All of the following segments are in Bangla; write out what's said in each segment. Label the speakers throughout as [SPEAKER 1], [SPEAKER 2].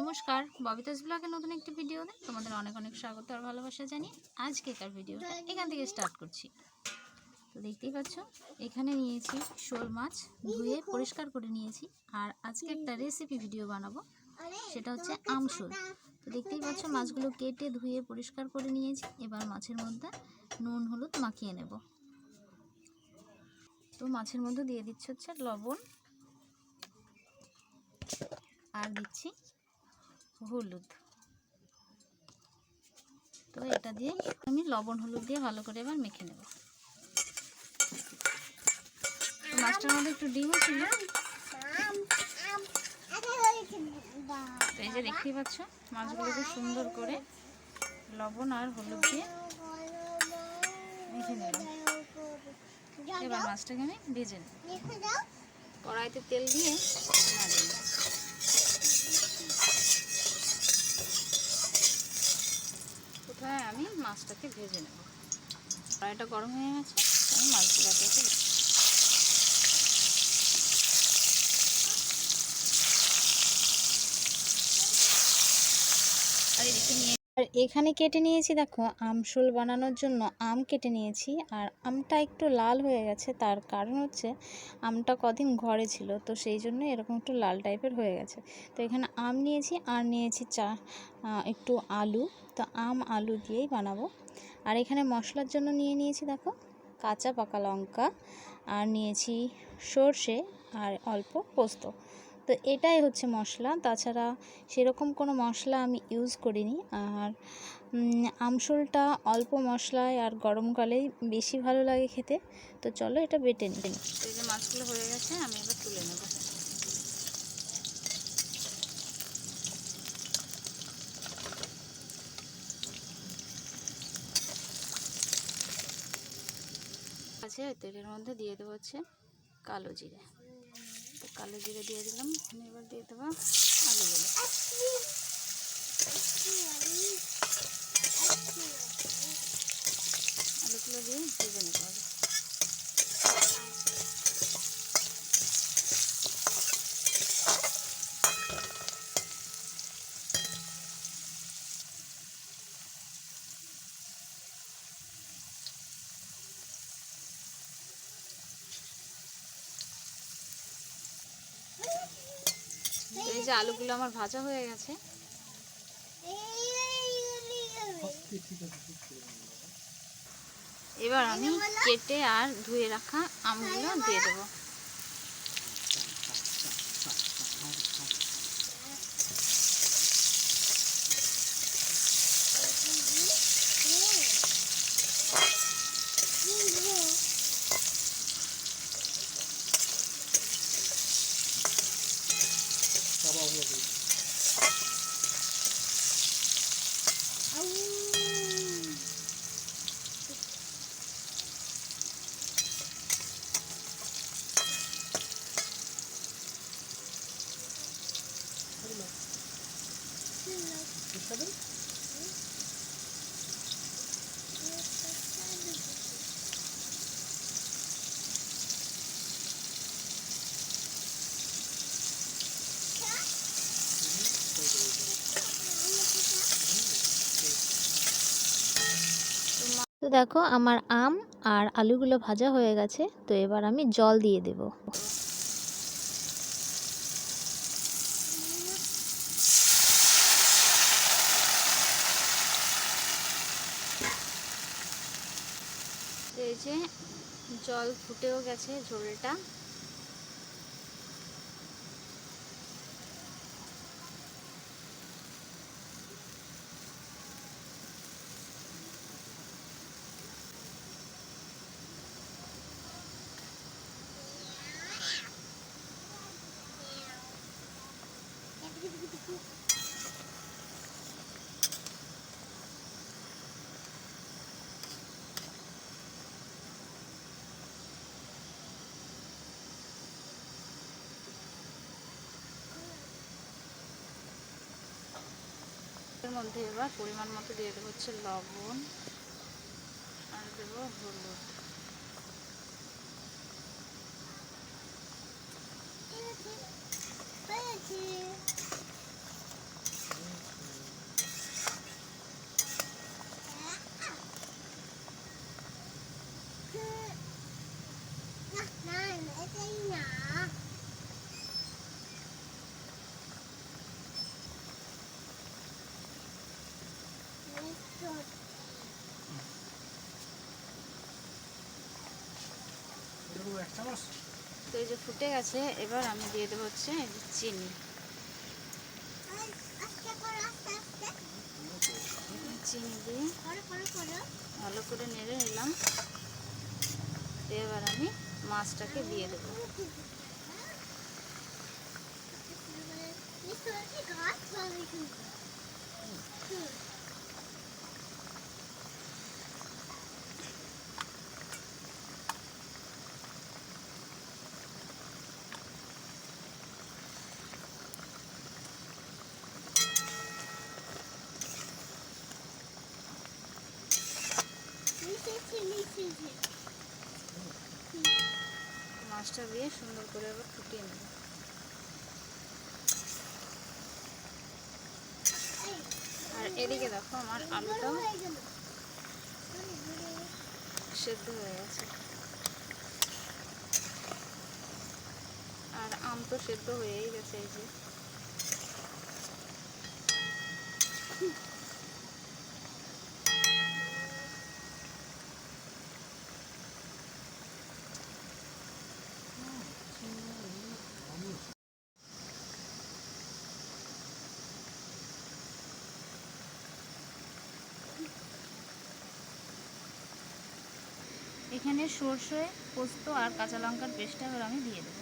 [SPEAKER 1] নমস্কার, ববিতাস ব্লগে নতুন একটি ভিডিওতে তোমাদের অনেক অনেক স্বাগত আর ভালোবাসা জানি আজকেকার ভিডিওটা এখান থেকে স্টার্ট করছি। তো দেখতেই পাচ্ছ, এখানে নিয়েছি শোল মাছ ধুয়ে পরিষ্কার করে নিয়েছি আর আজকে একটা রেসিপি ভিডিও বানাবো, সেটা হচ্ছে আমশোল তো দেখতেই পাচ্ছ, মাছগুলো কেটে ধুয়ে পরিষ্কার করে নিয়েছি, এবার মাছের মধ্যে নুন, হলুদ মাখিয়ে নেব। তো মাছের মধ্যে দিয়ে দিচ্ছে হচ্ছে লবণ আর দিচ্ছি হলুদ। তো এটা দিয়ে আমি লবণ হলুদ দিয়ে ভালো করে এবার মেখে নেব। মাছটার মধ্যে একটু ডিমও ছিল। এই যে দেখতেই পাচ্ছ মাছগুলোকে সুন্দর করে লবণ আর হলুদ দিয়ে মেখে নিলাম। এবার মাছটাকে আমি ভেজে নেব। কড়াইতে তেল দিয়ে নাড়িয়ে প্রথমে আমি মাছটাকে ভেজে নেব। কড়াইটা গরম হয়ে গেছে, আমি মাছগুলোকে আর নিয়ে আর এখানে কেটে নিয়েছি, দেখো আমসুল বানানোর জন্য আম কেটে নিয়েছি, আর আমটা একটু লাল হয়ে গেছে, তার কারণ হচ্ছে আমটা কদিন ঘরে ছিল, তো সেই জন্য এরকম একটু লাল টাইপের হয়ে গেছে। তো এখানে আম নিয়েছি, আর নিয়েছি চা একটু আলু তো আম, আলু দিয়েই বানাবো। আর এখানে মশলার জন্য নিয়ে নিয়েছি দেখো, কাঁচা পাকা লঙ্কা, আর নিয়েছি সর্ষে, আর অল্প পোস্ত। তো এটাই হচ্ছে মশলা। তাছাড়া সেরকম কোনো মশলা আমি ইউজ করিনি। আর আমসুলটা অল্প মশলায় আর গরমকালেই বেশি ভালো লাগে খেতে। তো চলো এটা বেটে নিই। এই যে মাছগুলো হয়ে গেছে, আমি এবার তুলে নেব। আছে, তেলের মধ্যে দিয়ে দেবো হচ্ছে কালো জিরে। তো কালো জিরে দিয়ে দিলাম এবার দিয়ে দেবো আলু আলুগুলো আলুগুলো দিয়ে ভেজে নিতে হবে। যে আলুগুলো আমার ভাজা হয়ে গেছে। এবার আমি কেটে আর ধুয়ে রাখা আমগুলো দিয়ে দেবো তো দেখো আমার আম আর আলুগুলো ভাজা হয়ে গেছে, তো এবার আমি জল দিয়ে দেব। এই যে জল ফুটেও গেছে ঝোলটা। মধ্যে এবার পরিমাণ মতো দিয়ে দেবো হচ্ছে লবণ আর দেবো হলুদ।
[SPEAKER 2] এক চামচ
[SPEAKER 1] তো এই যে ফুটে গেছে এবার আমি দিয়ে দেবো হচ্ছে চিনি। চিনি দিয়ে ভালো করে নেড়ে নিলাম। এবার আমি মাছটাকে দিয়ে দেবো। মাছটা দিয়ে সুন্দর করে আবার ফুটিয়ে নেব। আর এদিকে দেখো আমার আলুটাও সেদ্ধ হয়ে গেছে। আর আম তো সেদ্ধ হয়েই গেছে এই যে। এখানে সর্ষে পোস্ত আর কাঁচা লঙ্কার পেস্টটা এবার আমি দিয়ে দেবো।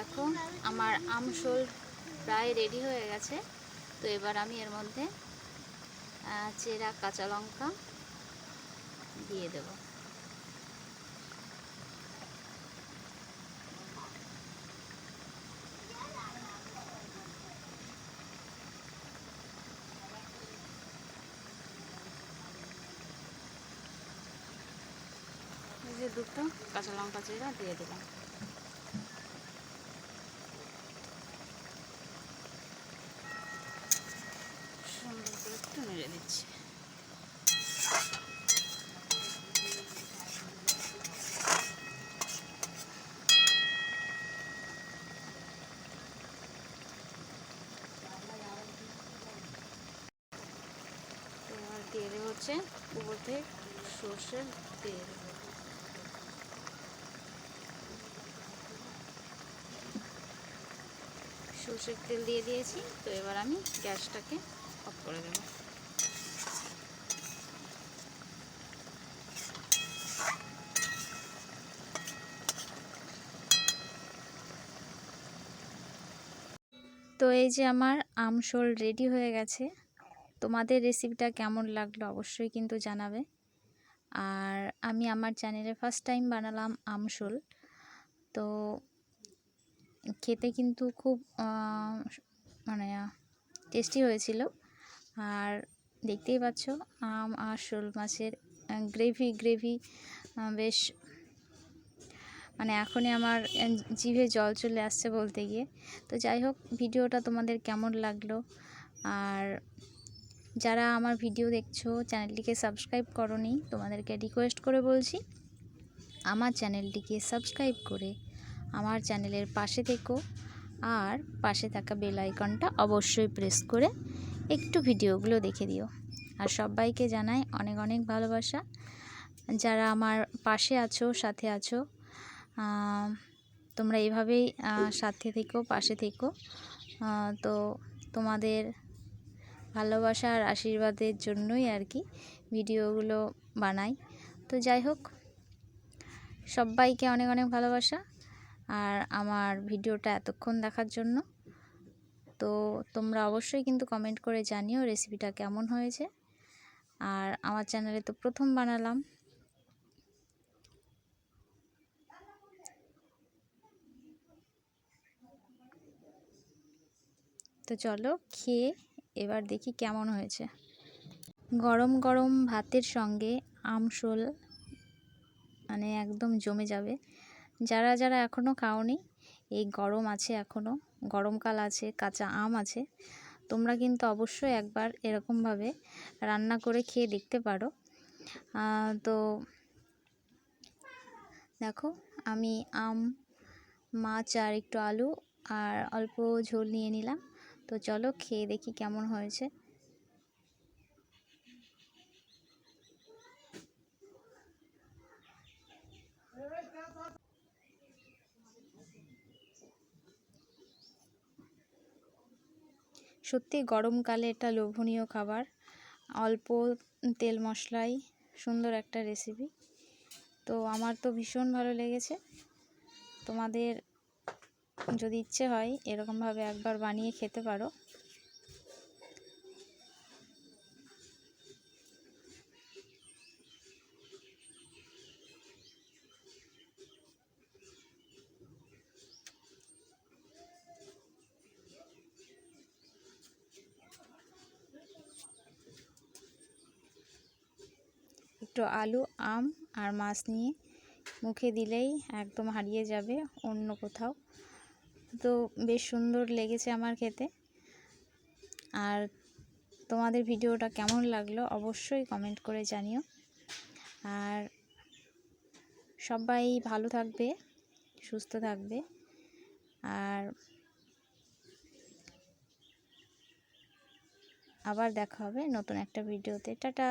[SPEAKER 1] দেখো আমার আমশোল প্রায় রেডি হয়ে গেছে। তো এবার আমি এর মধ্যে চেরা কাঁচা লঙ্কা দিয়ে দেব। যে দুটো কাঁচা লঙ্কা চেরা দিয়ে দিলাম সুন্দর করে একটু নেড়ে দিচ্ছি তো এবার দিয়ে দেবো হচ্ছে উপর থেকে সর্ষের তেল। সর্ষের তেল দিয়ে দিয়েছি, তো এবার আমি গ্যাসটাকে অফ করে দেবো। তো এই যে আমার আমশোল রেডি হয়ে গেছে। তোমাদের রেসিপিটা কেমন লাগল অবশ্যই কিন্তু জানাবে। আর আমি আমার চ্যানেলে ফার্স্ট টাইম বানালাম আমশোল। তো খেতে কিন্তু খুব মানে টেস্টি হয়েছিল। আর দেখতেই পাচ্ছ, আম আর শোল মাছের গ্রেভি গ্রেভি বেশ মানে এখনই আমার জিভে জল চলে আসছে বলতে গিয়ে। তো যাই হোক, ভিডিওটা তোমাদের কেমন লাগল? আর যারা আমার ভিডিও দেখছ, চ্যানেলটিকে সাবস্ক্রাইব করনি, তোমাদেরকে রিকোয়েস্ট করে বলছি, আমার চ্যানেলটিকে সাবস্ক্রাইব করে আমার চ্যানেলের পাশে থেকো আর পাশে থাকা বেল আইকনটা অবশ্যই প্রেস করে একটু ভিডিওগুলো দেখে দিও। আর সবাইকে জানাই অনেক অনেক ভালোবাসা। যারা আমার পাশে আছো, সাথে আছো তোমরা এভাবেই সাথে থেকো, পাশে থেকো। তো তোমাদের ভালোবাসা আর আশীর্বাদের জন্যই আর কি ভিডিওগুলো বানাই। তো যাই হোক, সবাইকে অনেক অনেক ভালোবাসা আর আমার ভিডিওটা এতক্ষণ দেখার জন্য। তো তোমরা অবশ্যই কিন্তু কমেন্ট করে জানিও রেসিপিটা কেমন হয়েছে। আর আমার চ্যানেলে তো প্রথম বানালাম। তো চলো খেয়ে এবার দেখি কেমন হয়েছে। গরম গরম ভাতের সঙ্গে আমশোল মানে একদম জমে যাবে। যারা যারা এখনও খাওনি, এই গরম আছে এখনও গরমকাল আছে, কাঁচা আম আছে, তোমরা কিন্তু অবশ্যই একবার এরকমভাবে রান্না করে খেয়ে দেখতে পারো। তো দেখো, আমি আম, মাছ আর একটু আলু আর অল্প ঝোল নিয়ে নিলাম। তো চলো খেয়ে দেখি কেমন হয়েছে। সত্যি গরমকালে এটা লোভনীয় খাবার। অল্প তেল মশলাই, সুন্দর একটা রেসিপি তো আমার তো ভীষণ ভালো লেগেছে। তোমাদের যদি ইচ্ছে হয়, এরকমভাবে একবার বানিয়ে খেতে পারো। একটু আলু, আম আর মাছ নিয়ে মুখে দিলেই একদম হারিয়ে যাবে অন্য কোথাও। তো বেশ সুন্দর লেগেছে আমার খেতে। আর তোমাদের ভিডিওটা কেমন লাগল অবশ্যই কমেন্ট করে জানিও। আর সবাই ভালো থাকবে, সুস্থ থাকবে। আর আবার দেখা হবে নতুন একটা ভিডিওতে। টাটা!